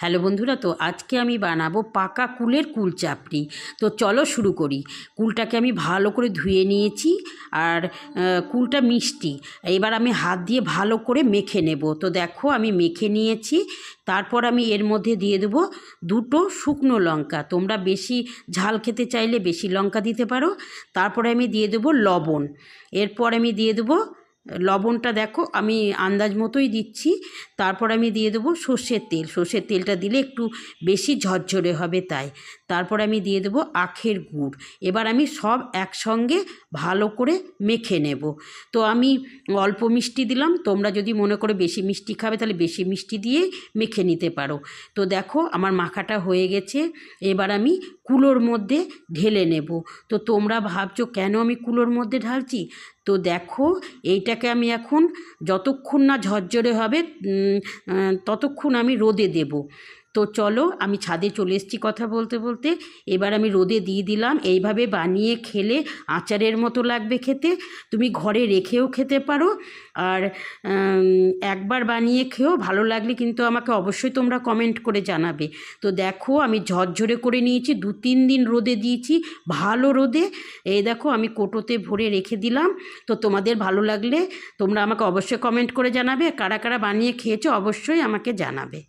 Hello বন্ধুরা, তো আজকে আমি বানাবো পাকা কুলের কুল চাপড়ি। তো চলো শুরু করি। কুলটাকে আমি ভালো করে ধুয়ে নিয়েছি আর কুলটা মিষ্টি। এবার আমি হাত দিয়ে ভালো করে মেখে নেব। তো দেখো, আমি মেখে নিয়েছি। তারপর আমি এর মধ্যে দিয়ে দেবো দুটো শুকনো লঙ্কা। তোমরা বেশি ঝাল খেতে চাইলে বেশি লঙ্কা দিতে পারো। তারপরে আমি দিয়ে দেবো লবণ। এরপর আমি দিয়ে দেবো লবণটা দেখো, আমি আন্দাজ মতোই দিচ্ছি। তারপর আমি দিয়ে দেবো সর্ষের তেল। সর্ষের তেলটা দিলে একটু বেশি ঝরঝরে হবে তাই। তারপর আমি দিয়ে দেবো আখের গুড়। এবার আমি সব একসঙ্গে ভালো করে মেখে নেব। তো আমি অল্প মিষ্টি দিলাম। তোমরা যদি মনে করে বেশি মিষ্টি খাবে, তাহলে বেশি মিষ্টি দিয়ে মেখে নিতে পারো। তো দেখো, আমার মাখাটা হয়ে গেছে। এবার আমি কুলোর মধ্যে ঢেলে নেব। তো তোমরা ভাবছ, কেন আমি কুলোর মধ্যে ঢালছি? তো দেখো এইটাকে আমি এখন যতক্ষণ না ঝরঝরে হবে ততক্ষণ আমি রোদে দেব। তো চলো, আমি ছাদে চলে এসেছি কথা বলতে বলতে। এবার আমি রোদে দিয়ে দিলাম, এইভাবে বানিয়ে খেলে আচারের মতো লাগবে খেতে। তুমি ঘরে রেখেও খেতে পারো। আর একবার বানিয়ে খেয়েও ভালো লাগলে কিন্তু আমাকে অবশ্যই তোমরা কমেন্ট করে জানাবে। তো দেখো, আমি ঝরঝরে করে নিয়েছি, দু তিন দিন রোদে দিয়েছি, ভালো রোদে। এই দেখো, আমি কোটোতে ভরে রেখে দিলাম। তো তোমাদের ভালো লাগলে তোমরা আমাকে অবশ্যই কমেন্ট করে জানাবে। কারা কারা বানিয়ে খেয়েছো, অবশ্যই আমাকে জানাবে।